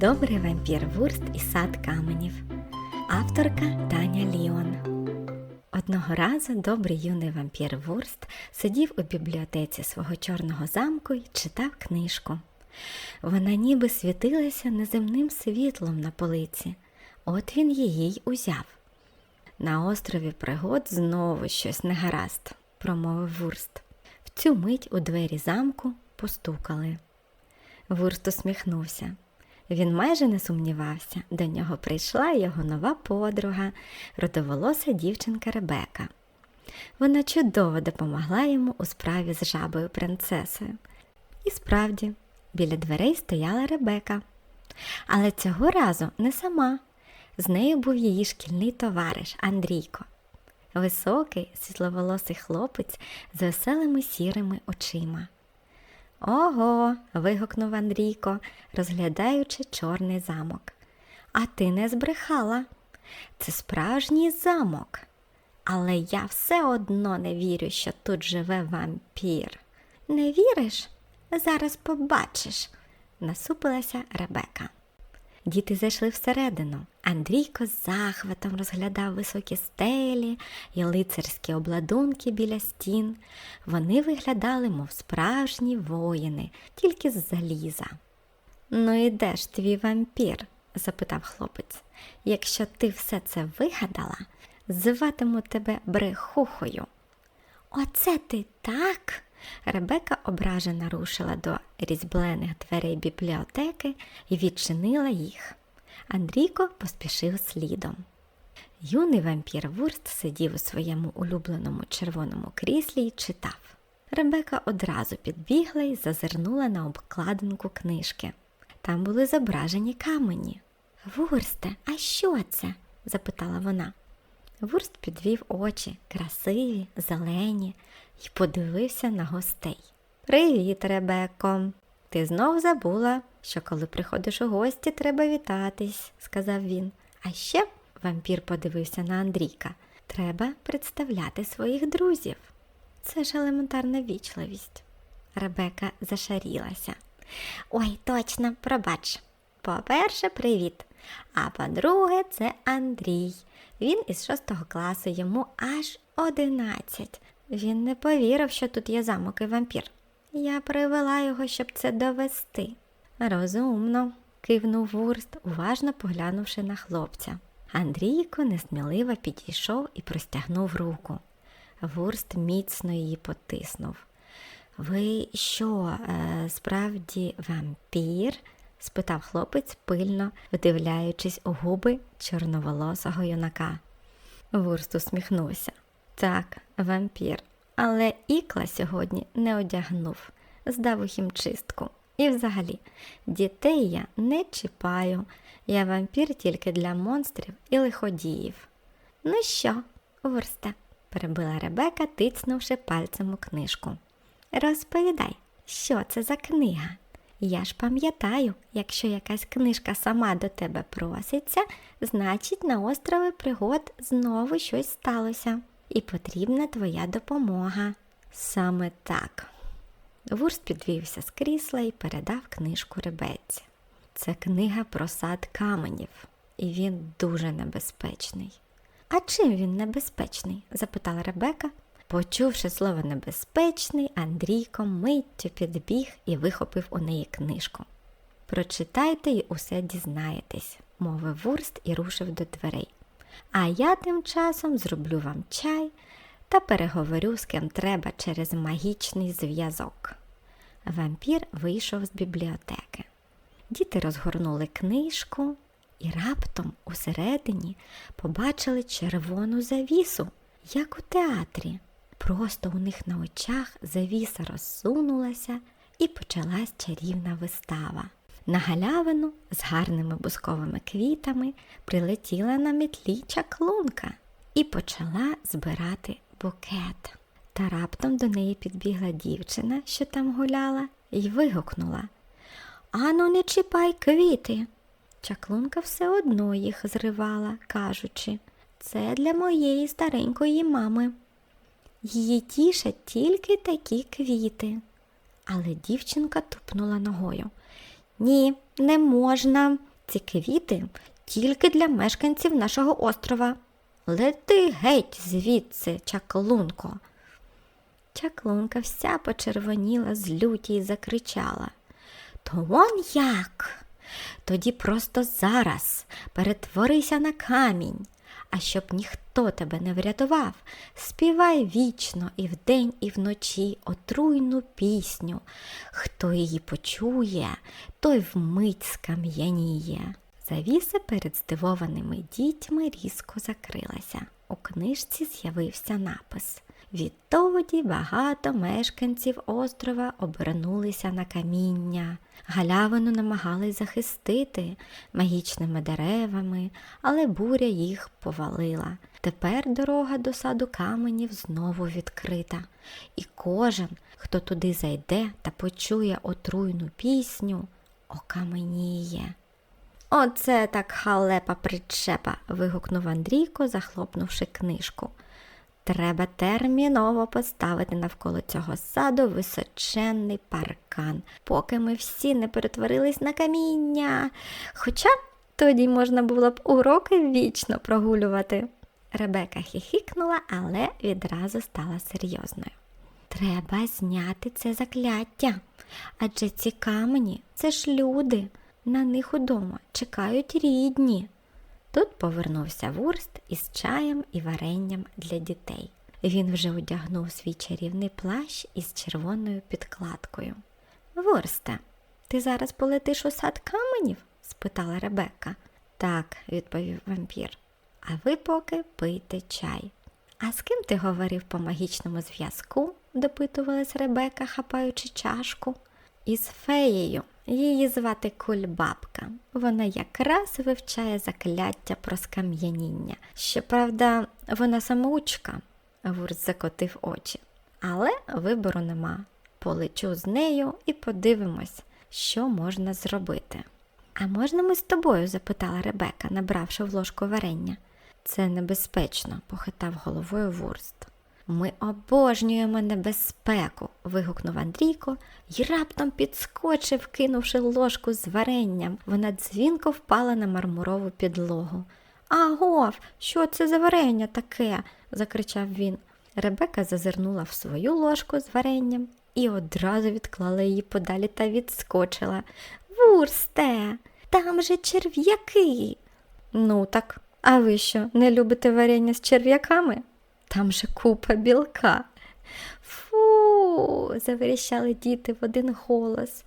Добрий вампір Вурст і сад каменів. Авторка Таня Ліон. Одного разу добрий юний вампір Вурст сидів у бібліотеці свого чорного замку і читав книжку. Вона ніби світилася неземним світлом на полиці. От він її й узяв. На острові пригод знову щось негаразд, промовив Вурст. В цю мить у двері замку постукали. Вурст усміхнувся. Він майже не сумнівався, до нього прийшла його нова подруга, родоволоса дівчинка Ребека. Вона чудово допомогла йому у справі з жабою принцесою. І справді, біля дверей стояла Ребека. Але цього разу не сама. З нею був її шкільний товариш Андрійко. Високий, світловолосий хлопець з веселими сірими очима. Ого. вигукнув Андрійко, розглядаючи чорний замок. А ти не збрехала. Це справжній замок. Але я все одно не вірю, що тут живе вампір. Не віриш? Зараз побачиш, насупилася Ребека. Діти зайшли всередину. Андрійко з захватом розглядав високі стелі і лицарські обладунки біля стін. Вони виглядали, мов справжні воїни, тільки з заліза. Ну і де ж твій вампір? запитав хлопець. Якщо ти все це вигадала, зватиму тебе брехухою. Оце ти так? Ребека ображено рушила до різьблених дверей бібліотеки і відчинила їх. Андрійко поспішив слідом. Юний вампір Вурст сидів у своєму улюбленому червоному кріслі і читав. Ребека одразу підбігла і зазирнула на обкладинку книжки. Там були зображені камені. Вурсте, а що це? запитала вона. Вурст підвів очі, красиві, зелені, і подивився на гостей. Привіт, Ребеко. Ти знов забула, що коли приходиш у гості, треба вітатись, сказав він. А ще вампір подивився на Андрійка. Треба представляти своїх друзів. Це ж елементарна вічливість. Ребека зашарілася. Ой, точно, пробач. По-перше, привіт. А по-друге, це Андрій. Він із шостого класу, йому аж одинадцять. Він не повірив, що тут є замок і вампір. Я привела його, щоб це довести. Розумно, кивнув Вурст, уважно поглянувши на хлопця. Андрійко несміливо підійшов і простягнув руку. Вурст міцно її потиснув. Ви що, е, справді вампір? спитав хлопець, пильно вдивляючись у губи чорноволосого юнака. Вурст усміхнувся. Так, вампір, але ікла сьогодні не одягнув, здав у хімчистку. І взагалі, дітей я не чіпаю. Я вампір тільки для монстрів і лиходіїв. Ну що, Вурсте, перебила Ребека, тицнувши пальцем у книжку. Розповідай, що це за книга? Я ж пам'ятаю, якщо якась книжка сама до тебе проситься, значить на острові пригод знову щось сталося, і потрібна твоя допомога. Саме так. Вурст підвівся з крісла і передав книжку ребеці. Це книга про сад каменів, і він дуже небезпечний. А чим він небезпечний? запитала Ребека. Почувши слово небезпечний, Андрійко миттю підбіг і вихопив у неї книжку. Прочитайте і усе дізнаєтесь, мовив Вурст і рушив до дверей. А я тим часом зроблю вам чай та переговорю з ким треба через магічний зв'язок. Вампір вийшов з бібліотеки. Діти розгорнули книжку і раптом усередині побачили червону завісу, як у театрі. Просто у них на очах завіса розсунулася і почалась чарівна вистава. На галявину з гарними бусковими квітами прилетіла на мітлі чаклунка і почала збирати букет. Та раптом до неї підбігла дівчина, що там гуляла, і вигукнула Ану, не чіпай квіти. Чаклунка все одно їх зривала, кажучи, це для моєї старенької мами. Її тішать тільки такі квіти. Але дівчинка тупнула ногою. Ні, не можна. Ці квіти тільки для мешканців нашого острова. Лети геть звідси, чаклунко. Чаклунка вся почервоніла з люті і закричала. То вон як? Тоді просто зараз перетворися на камінь, а щоб ніхто тебе не врятував, співай вічно і вдень, і вночі отруйну пісню. Хто її почує, той вмить скам'яніє. Завіса перед здивованими дітьми різко закрилася. У книжці з'явився напис. Відтоді багато мешканців острова обернулися на каміння. Галявину намагались захистити магічними деревами, але буря їх повалила. Тепер дорога до саду каменів знову відкрита, і кожен, хто туди зайде та почує отруйну пісню, окаменіє. Оце так халепа причепа. вигукнув Андрійко, захлопнувши книжку. Треба терміново поставити навколо цього саду височенний паркан, поки ми всі не перетворились на каміння. Хоча тоді можна було б уроки вічно прогулювати. Ребека хихикнула, але відразу стала серйозною. Треба зняти це закляття, адже ці камені це ж люди. На них удома чекають рідні. Тут повернувся вурст із чаєм і варенням для дітей. Він вже одягнув свій чарівний плащ із червоною підкладкою. Вурсте, ти зараз полетиш у сад каменів? спитала Ребекка. Так, відповів вампір. А ви поки пийте чай. А з ким ти говорив по магічному зв'язку? допитувалась Ребека, хапаючи чашку. Із феєю. Її звати Кульбабка. Вона якраз вивчає закляття про скам'яніння. Щоправда, вона самоучка, Вурс закотив очі. Але вибору нема. Полечу з нею і подивимось, що можна зробити. А можна ми з тобою? запитала Ребека, набравши в ложку варення. Це небезпечно, похитав головою Вурст. Ми обожнюємо небезпеку. вигукнув Андрійко і раптом підскочив, кинувши ложку з варенням. Вона дзвінко впала на мармурову підлогу. Агов, що це за варення таке? закричав він. Ребека зазирнула в свою ложку з варенням і одразу відклала її подалі та відскочила. Вурсте, там же черв'яки. Ну так, а ви що, не любите варення з черв'яками? Там же купа білка. Фу, заверіщали діти в один голос.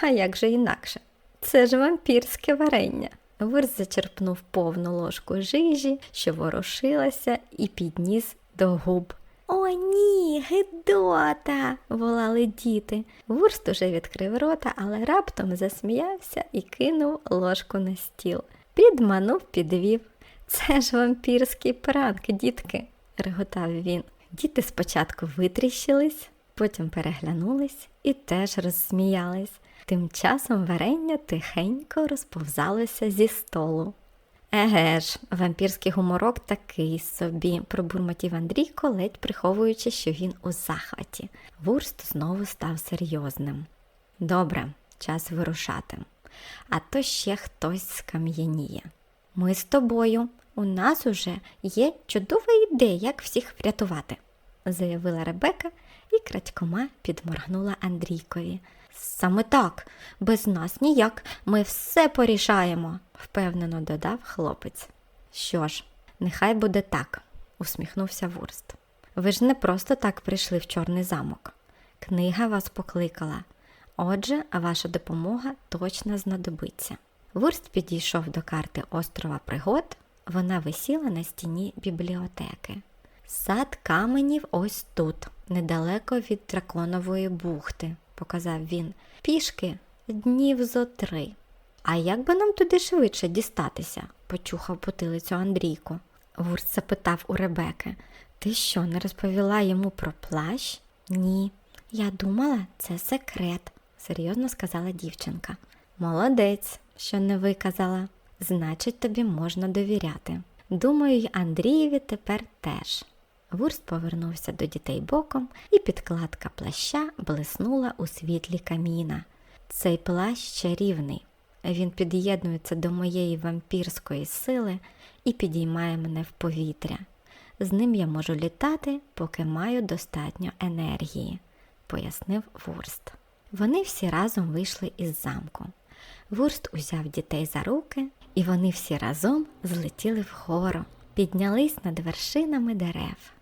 А як же інакше? Це ж вампірське варення. Вирс зачерпнув повну ложку жижі, що ворушилася, і підніс до губ. О, ні, гидота, волали діти. Вурст уже відкрив рота, але раптом засміявся і кинув ложку на стіл. Підманув, підвів. Це ж вампірський пранк, дітки реготав він. Діти спочатку витріщились, потім переглянулись і теж розсміялись. Тим часом варення тихенько розповзалося зі столу. Еге ж, вампірський гуморок такий собі, пробурмотів Андрійко, ледь приховуючи, що він у захваті. Вурст знову став серйозним. Добре, час вирушати. А то ще хтось скам'яніє. Ми з тобою, у нас уже є чудова ідея, як всіх врятувати, заявила Ребека і крадькома підморгнула Андрійкові. Саме так, без нас ніяк, ми все порішаємо, впевнено додав хлопець. Що ж, нехай буде так, усміхнувся Вурст. Ви ж не просто так прийшли в Чорний замок. Книга вас покликала. Отже, ваша допомога точно знадобиться. Вурст підійшов до карти острова пригод, вона висіла на стіні бібліотеки. Сад каменів ось тут, недалеко від драконової бухти, показав він. Пішки днів зо три. А як би нам туди швидше дістатися? почухав потилицю Андрійко. Вурст запитав у Ребеки. Ти що, не розповіла йому про плащ? Ні. Я думала, це секрет, серйозно сказала дівчинка. Молодець, що не виказала. Значить, тобі можна довіряти. Думаю, й Андрієві тепер теж. Вурст повернувся до дітей боком, і підкладка плаща блиснула у світлі каміна. Цей плащ чарівний, Він під'єднується до моєї вампірської сили і підіймає мене в повітря. З ним я можу літати, поки маю достатньо енергії, пояснив Вурст. Вони всі разом вийшли із замку. Вурст узяв дітей за руки, і вони всі разом злетіли вгору, піднялись над вершинами дерев.